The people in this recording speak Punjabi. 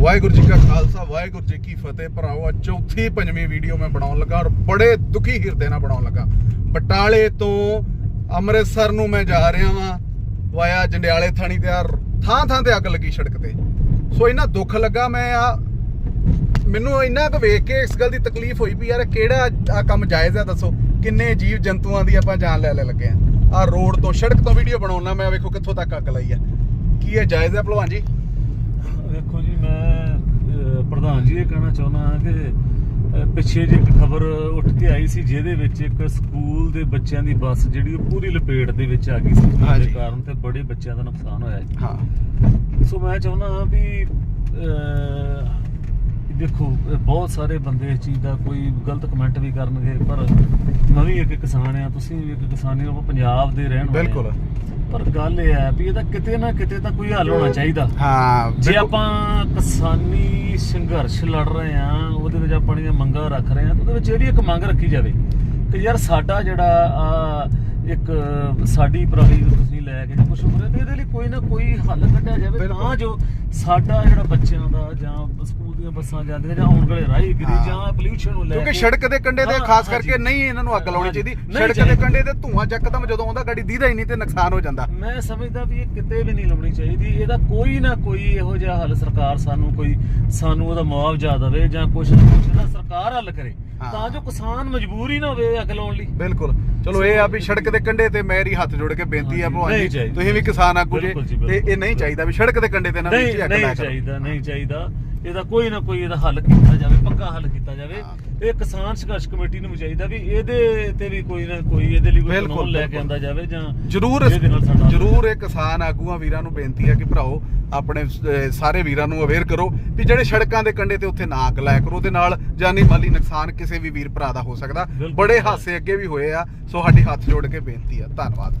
ਵਾਹਿਗੁਰੂ ਜੀ ਕਾ ਖਾਲਸਾ, ਵਾਹਿਗੁਰੂ ਜੀ ਕੀ ਫਤਿਹ। ਭਰਾਓ ਅੱਜ ਚੌਥੀ ਪੰਜਵੀਂ ਵੀਡੀਓ ਮੈਂ ਬਣਾਉਣ ਲੱਗਾ ਔਰ ਬੜੇ ਦੁਖੀ ਹਿਰਦੇ ਨਾਲ ਬਣਾਉਣ ਲੱਗਾ। ਬਟਾਲੇ ਤੋਂ ਅੰਮ੍ਰਿਤਸਰ ਨੂੰ ਮੈਂ ਜਾ ਰਿਹਾ ਵਾਂ, ਵਾਇਆ ਜੰਡਿਆਲੇ ਥਾਣੀ ਤੇ ਆ ਥਾਂ ਥਾਂ ਤੇ ਅੱਗ ਲੱਗੀ ਸੜਕ ਤੇ। ਸੋ ਇਹਨਾਂ ਦੁੱਖ ਲੱਗਾ ਮੈਂ ਆ, ਮੈਨੂੰ ਇੰਨਾ ਕੁ ਵੇਖ ਕੇ ਇਸ ਗੱਲ ਦੀ ਤਕਲੀਫ ਹੋਈ ਵੀ ਯਾਰ ਕਿਹੜਾ ਆ ਕੰਮ ਜਾਇਜ਼ ਆ ਦੱਸੋ, ਕਿੰਨੇ ਜੀਵ ਜੰਤੂਆਂ ਦੀ ਆਪਾਂ ਜਾਨ ਲੈ ਲੈ ਲੱਗੇ ਆ। ਆ ਰੋਡ ਤੋਂ ਸੜਕ ਤੋਂ ਵੀਡੀਓ ਬਣਾਉਣਾ, ਮੈਂ ਵੇਖੋ ਕਿੱਥੋਂ ਤੱਕ ਅੱਗ ਲਾਈ ਆ। ਕੀ ਇਹ ਜਾਇਜ਼ ਹੈ ਭਲਵਾਨ ਜੀ? ਵੇਖੋ ਜੀ ਮੈਂ ਪ੍ਰਧਾਨ ਜੀ ਇਹ ਕਹਿਣਾ ਚਾਹੁੰਦਾ ਹਾਂ ਕਿ ਪਿੱਛੇ ਜੇ ਇੱਕ ਖਬਰ ਉੱਠ ਕੇ ਆਈ ਸੀ ਜਿਹਦੇ ਵਿੱਚ ਇੱਕ ਸਕੂਲ ਦੇ ਬੱਚਿਆਂ ਦੀ ਬੱਸ ਜਿਹੜੀ ਉਹ ਪੂਰੀ ਲਪੇਟ ਦੇ ਵਿੱਚ ਆ ਗਈ ਸੀ ਜਿਹਦੇ। ਕਾਰਨ ਤੇ ਬੜੇ ਬੱਚਿਆਂ ਦਾ ਨੁਕਸਾਨ ਹੋਇਆ ਹਾਂ ਸੋ ਮੈਂ ਚਾਹੁੰਦਾ ਹਾਂ ਵੀ ਦੇਖੋ ਬਹੁਤ ਸਾਰੇ ਬੰਦੇ ਇਸ ਚੀਜ਼ ਦਾ ਕੋਈ ਗਲਤ ਕਮੈਂਟ ਵੀ ਕਰਨਗੇ ਪਰ ਮੈਂ ਵੀ ਇੱਕ ਕਿਸਾਨ ਆ ਤੁਸੀਂ ਵੀ ਇੱਕ ਕਿਸਾਨ ਹੋ ਪੰਜਾਬ ਦੇ ਰਹਿਣ ਵਾਲੇ। ਬਿਲਕੁਲ ਪਰ ਗੱਲ ਇਹ ਹੈ ਵੀ ਇਹਦਾ ਕਿਤੇ ਨਾ ਕਿਤੇ ਤਾਂ ਕੋਈ ਹੱਲ ਹੋਣਾ ਚਾਹੀਦਾ ਹਾਂ ਜੇ। ਆਪਾਂ ਕਿਸਾਨੀ ਸੰਘਰਸ਼ ਲੜ ਰਹੇ ਆ ਉਹਦੇ ਵਿੱਚ ਆਪਣੀਆਂ ਮੰਗਾਂ ਰੱਖ ਰਹੇ ਆ ਤਾਂ ਉਹਦੇ ਵਿੱਚ ਇਹਦੀ ਇੱਕ ਮੰਗ ਰੱਖੀ ਜਾਵੇ ਕਿ ਯਾਰ ਸਾਡਾ ਜਿਹੜਾ ਆ ਇੱਕ ਸਾਡੀ ਪ੍ਰਾਣੀ ਤੁਸੀਂ ਲੈ ਕੇ ਕੁਝ ਹੋ ਰਿਹਾ ਤੇ ਇਹਦੇ ਲਈ ਕੋਈ ਨਾ ਕੋਈ ਹੱਲ ਕੱਢਿਆ ਜਾਵੇ। ਤਾਂ ਜੋ ਸਾਡਾ ਜਿਹੜਾ ਬੱਚਿਆਂ ਦਾ ਜਾਂ ਸਕੂਲ ਦੀਆਂ ਬੱਸਾਂ ਜਾਂਦੀਆਂ ਜਾਂ ਆਉਣ ਵਾਲੇ ਰਾਹਗੀਰੀ ਹਾਂ। ਜਾਂ ਪੋਲਿਊਸ਼ਨ ਨੂੰ ਲੈ ਕਿਉਂਕਿ ਕੇ ਸੜਕ ਦੇ ਕੰਢੇ ਤੇ ਖਾਸ। ਕਰਕੇ ਨਹੀਂ ਇਹਨਾਂ ਨੂੰ ਅੱਗ ਲਾਉਣੀ। ਚਾਹੀਦੀ ਸੜਕ ਦੇ। ਕੰਢੇ ਤੇ ਧੂਆਂ ਚੱਕਦਮ ਜਦੋਂ ਆਉਂਦਾ ਗੱਡੀ ਦੀਦਾ ਹੀ ਨਹੀਂ ਤੇ ਨੁਕਸਾਨ ਹੋ ਜਾਂਦਾ ਮੈਂ ਸਮਝਦਾ ਵੀ ਇਹ ਕਿਤੇ ਵੀ ਨਹੀਂ ਲਾਉਣੀ ਚਾਹੀਦੀ ਇਹਦਾ ਕੋਈ ਨਾ ਕੋਈ ਇਹੋ ਜਿਹਾ ਹੱਲ ਸਰਕਾਰ ਸਾਨੂੰ ਕੋਈ ਸਾਨੂੰ ਉਹਦਾ ਮੁਆਵਜ਼ਾ ਦੇਵੇ ਜਾਂ ਕੁਛ ਨਾ ਕੁਛ ਇਹਦਾ ਸਰਕਾਰ ਹੱਲ ਕਰੇ। ਤਾਂ ਜੋ ਕਿਸਾਨ ਮਜਬੂਰ ਹੀ ਨਾ ਹੋਵੇ ਅੱਗ ਲਾਉਣ ਲਈ ਬਿਲਕੁਲ ਚਲੋ ਇਹ ਆ ਵੀ ਸੜਕ ਦੇ ਕੰਢੇ ਤੇ ਮੇਰੀ ਹੱਥ ਜੋੜ ਕੇ ਬੇਨਤੀ ਆ ਭਲਵਾਨ ਜੀ। ਤੁਸੀਂ ਵੀ ਕਿਸਾਨ ਆਗੂ ਜੇ ਤੇ। ਇਹ ਨਹੀਂ ਚਾਹੀਦਾ ਵੀ ਸੜਕ ਦੇ ਕੰਢੇ ਤੇ ਨਾ ਅੱਗ ਨਹੀਂ ਚਾਹੀਦਾ ਨਹੀਂ ਚਾਹੀਦਾ ਇਹਦਾ ਕੋਈ ਨਾ ਕੋਈ ਇਹਦਾ ਹੱਲ ਕੀਤਾ ਜਾਵੇ ਪੱਕਾ ਹੱਲ ਕੀਤਾ ਜਾਵੇ। ਇਹ ਕਿਸਾਨ ਸੰਘਰਸ਼ ਕਮੇਟੀ ਨੂੰ ਚਾਹੀਦਾ ਵੀ ਇਹਦੇ ਤੇ ਵੀ ਕੋਈ ਨਾ ਕੋਈ ਇਹਦੇ ਲਈ ਕੋਈ ਕਾਨੂੰਨ ਲੈ ਕੇ। ਆਂਦਾ ਜਾਵੇ ਜਾਂ ਜਰੂਰ ਜਰੂਰ ਇਹ ਕਿਸਾਨ ਆਗੂਆਂ ਵੀਰਾਂ ਨੂੰ ਬੇਨਤੀ ਹੈ ਕਿ ਭਰਾਓ ਆਪਣੇ ਸਾਰੇ ਵੀਰਾਂ ਨੂੰ ਅਵੇਅਰ ਕਰੋ ਵੀ ਜਿਹੜੇ ਸੜਕਾਂ ਦੇ ਕੰਢੇ ਤੇ ਉੱਥੇ ਨਾ ਅੱਗ ਲਾਇਆ ਕਰੋ ਉਹਦੇ ਨਾਲ ਜਾਨੀ ਮਾਲੀ ਨੁਕਸਾਨ ਕਿਸੇ ਵੀ ਵੀਰ ਭਰਾ ਦਾ ਹੋ ਸਕਦਾ। ਬੜੇ ਹਾਸੇ ਅੱਗੇ ਵੀ ਹੋਏ ਆ ਸੋ ਸਾਡੀ ਹੱਥ ਜੋੜ ਕੇ ਬੇਨਤੀ ਆ ਧੰਨਵਾਦ